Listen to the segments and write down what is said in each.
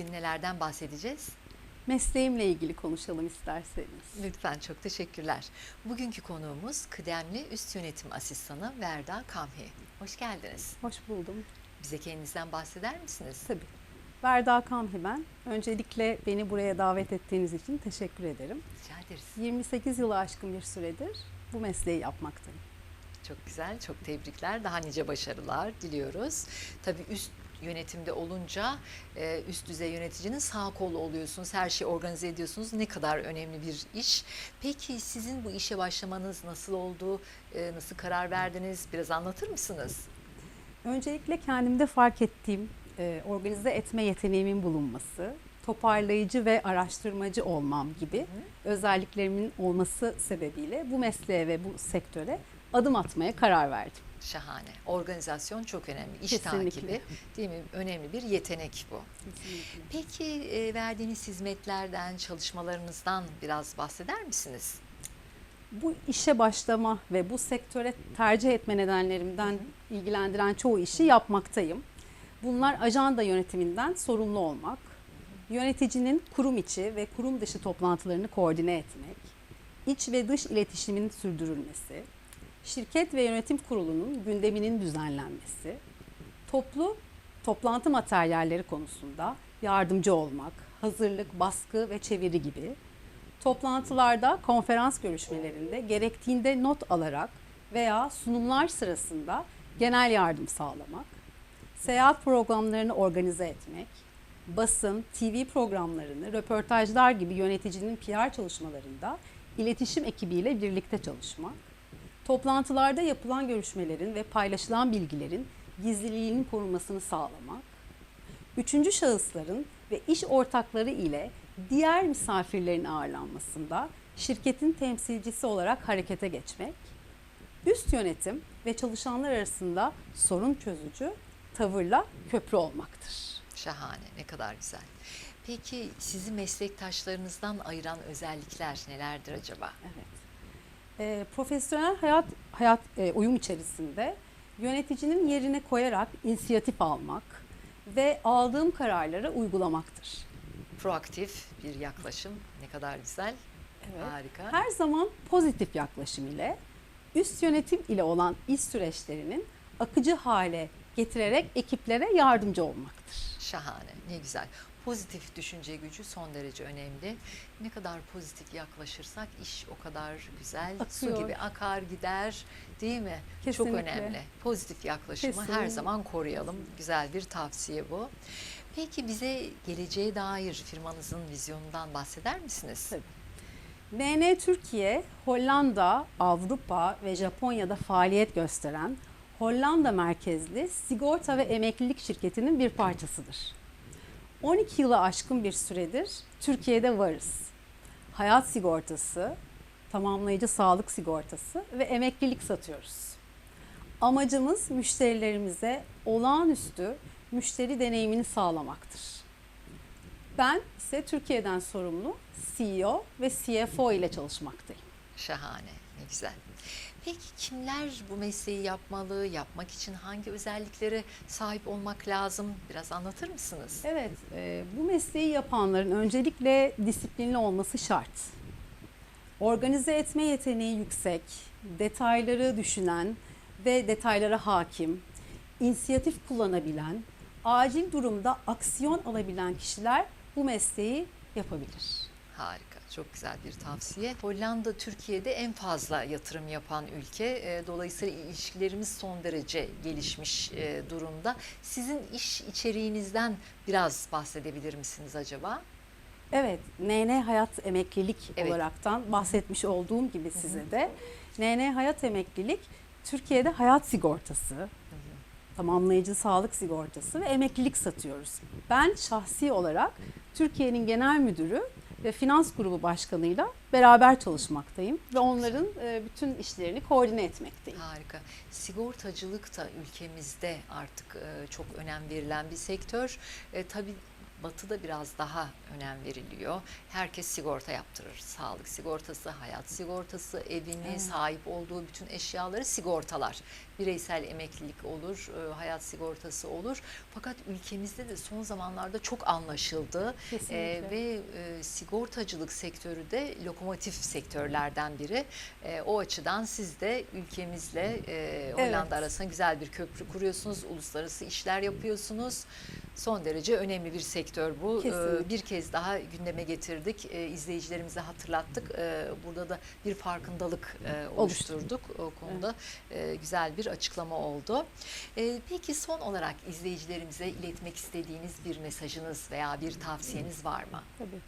Bugün nelerden bahsedeceğiz? Mesleğimle ilgili konuşalım isterseniz. Lütfen çok teşekkürler. Bugünkü konuğumuz kıdemli üst yönetim asistanı Verda Kamhi. Hoş geldiniz. Hoş buldum. Bize kendinizden bahseder misiniz? Tabii. Verda Kamhi ben. Öncelikle beni buraya davet ettiğiniz için teşekkür ederim. Rica ederiz. 28 yılı aşkın bir süredir bu mesleği yapmaktayım. Çok güzel, çok tebrikler. Daha nice başarılar diliyoruz. Tabii üst yönetimde olunca e, üst düzey yöneticinin sağ kolu oluyorsunuz. Her şeyi organize ediyorsunuz. Ne kadar önemli bir iş. Peki sizin bu işe başlamanız nasıl oldu? E, Nasıl karar verdiniz? Biraz anlatır mısınız? Öncelikle kendimde fark ettiğim e, organize etme yeteneğimin bulunması, toparlayıcı ve araştırmacı olmam gibi özelliklerimin olması sebebiyle bu mesleğe ve bu sektöre adım atmaya karar verdim. Şahane. Organizasyon çok önemli. İş Kesinlikle. takibi değil mi? Önemli bir yetenek bu. Peki e, verdiğiniz hizmetlerden, çalışmalarınızdan biraz bahseder misiniz? Bu işe başlama ve bu sektöre tercih etme nedenlerimden ilgilendiren çoğu işi yapmaktayım. Bunlar ajanda yönetiminden sorumlu olmak, yöneticinin kurum içi ve kurum dışı toplantılarını koordine etmek, iç ve dış iletişimin sürdürülmesi, şirket ve yönetim kurulunun gündeminin düzenlenmesi, toplu toplantı materyalleri konusunda yardımcı olmak, hazırlık, baskı ve çeviri gibi Toplantılarda, konferans görüşmelerinde gerektiğinde not alarak veya sunumlar sırasında genel yardım sağlamak, seyahat programlarını organize etmek, basın, TV programlarını, röportajlar gibi yöneticinin PR çalışmalarında iletişim ekibiyle birlikte çalışmak, toplantılarda yapılan görüşmelerin ve paylaşılan bilgilerin gizliliğinin korunmasını sağlamak, üçüncü şahısların ve iş ortakları ile diğer misafirlerin ağırlanmasında şirketin temsilcisi olarak harekete geçmek, üst yönetim ve çalışanlar arasında sorun çözücü tavırla köprü olmaktır. Şahane, ne kadar güzel. Peki sizi meslektaşlarınızdan ayıran özellikler nelerdir acaba? Evet. Ee, profesyonel hayat hayat e, uyum içerisinde yöneticinin yerine koyarak inisiyatif almak ve aldığım kararları uygulamaktır. Proaktif bir yaklaşım, ne kadar güzel, Evet. harika. Her zaman pozitif yaklaşım ile üst yönetim ile olan iş süreçlerinin akıcı hale getirerek ekiplere yardımcı olmaktır. Şahane, ne güzel. Pozitif düşünce gücü son derece önemli. Ne kadar pozitif yaklaşırsak iş o kadar güzel, su Akıyor. gibi akar gider değil mi? Çok Kesinlikle. önemli. Pozitif yaklaşımı her Kesinlikle. zaman koruyalım. Güzel bir tavsiye bu. Peki bize geleceğe dair firmanızın vizyonundan bahseder misiniz? Tabii. NN Türkiye, Hollanda, Avrupa ve Japonya'da faaliyet gösteren Hollanda merkezli sigorta ve emeklilik şirketinin bir parçasıdır. 12 yılı aşkın bir süredir Türkiye'de varız. Hayat sigortası, tamamlayıcı sağlık sigortası ve emeklilik satıyoruz. Amacımız müşterilerimize olağanüstü müşteri deneyimini sağlamaktır. Ben ise Türkiye'den sorumlu CEO ve CFO ile çalışmaktayım. Şahane, ne güzel. Peki kimler bu mesleği yapmalı, yapmak için hangi özelliklere sahip olmak lazım? Biraz anlatır mısınız? Evet, e, bu mesleği yapanların öncelikle disiplinli olması şart. Organize etme yeteneği yüksek, detayları düşünen ve detaylara hakim, inisiyatif kullanabilen, acil durumda aksiyon alabilen kişiler bu mesleği yapabilir. Harika, çok güzel bir tavsiye. Hollanda Türkiye'de en fazla yatırım yapan ülke. Dolayısıyla ilişkilerimiz son derece gelişmiş durumda. Sizin iş içeriğinizden biraz bahsedebilir misiniz acaba? Evet, NN Hayat Emeklilik Evet. olaraktan bahsetmiş olduğum gibi size de NN Hayat Emeklilik Türkiye'de hayat sigortası, tamamlayıcı sağlık sigortası ve emeklilik satıyoruz. Ben şahsi olarak Türkiye'nin genel müdürü ve finans grubu başkanıyla beraber çalışmaktayım ve onların e, bütün işlerini koordine etmekteyim. Harika. Sigortacılık da ülkemizde artık e, çok önem verilen bir sektör. E, tabii Batı'da biraz daha önem veriliyor. Herkes sigorta yaptırır. Sağlık sigortası, hayat sigortası, evini, Evet. sahip olduğu bütün eşyaları sigortalar. Bireysel emeklilik olur, e, hayat sigortası olur. Fakat ülkemizde de son zamanlarda çok anlaşıldı. Kesinlikle. Ee, ve e, sigortacılık sektörü de lokomotif sektörlerden biri. E, o açıdan siz de ülkemizle e, Hollanda Evet. arasında güzel bir köprü kuruyorsunuz. Uluslararası işler yapıyorsunuz. Son derece önemli bir sektör bu. Ee, Kesinlikle. bir kez daha gündeme getirdik. E, izleyicilerimize hatırlattık. E, burada da bir farkındalık e, oluşturduk. O konuda e, güzel bir açıklama oldu. E, peki son olarak izleyicilerimize iletmek istediğiniz bir mesajınız veya bir tavsiyeniz var mı? Tabii.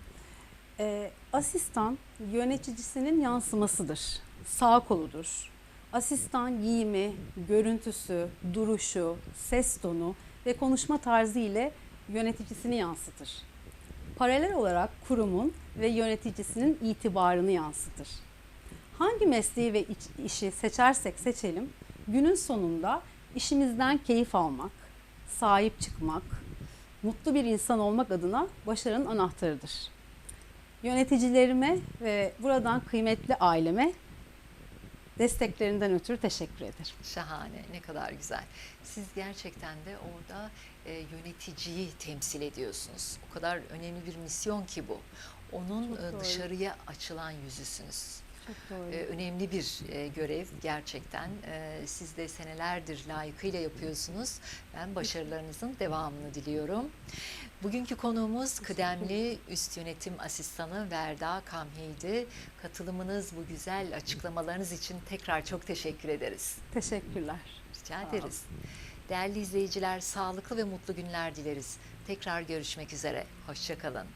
Ee, asistan yöneticisinin yansımasıdır. Sağ koludur. Asistan giyimi, görüntüsü, duruşu, ses tonu ve konuşma tarzı ile yöneticisini yansıtır. Paralel olarak kurumun ve yöneticisinin itibarını yansıtır. Hangi mesleği ve işi seçersek seçelim, günün sonunda işimizden keyif almak, sahip çıkmak, mutlu bir insan olmak adına başarının anahtarıdır. Yöneticilerime ve buradan kıymetli aileme desteklerinden ötürü teşekkür ederim. Şahane, ne kadar güzel. Siz gerçekten de orada e, yöneticiyi temsil ediyorsunuz. O kadar önemli bir misyon ki bu. Onun e, dışarıya açılan yüzüsünüz. Çok doğru. E, önemli bir e, görev gerçekten. E, siz de senelerdir layıkıyla yapıyorsunuz. Ben başarılarınızın devamını diliyorum. Bugünkü konuğumuz kıdemli üst yönetim asistanı Verda Kamhi'ydi. Katılımınız, bu güzel açıklamalarınız için tekrar çok teşekkür ederiz. Teşekkürler. Rica ederiz. Değerli izleyiciler, sağlıklı ve mutlu günler dileriz. Tekrar görüşmek üzere. Hoşçakalın.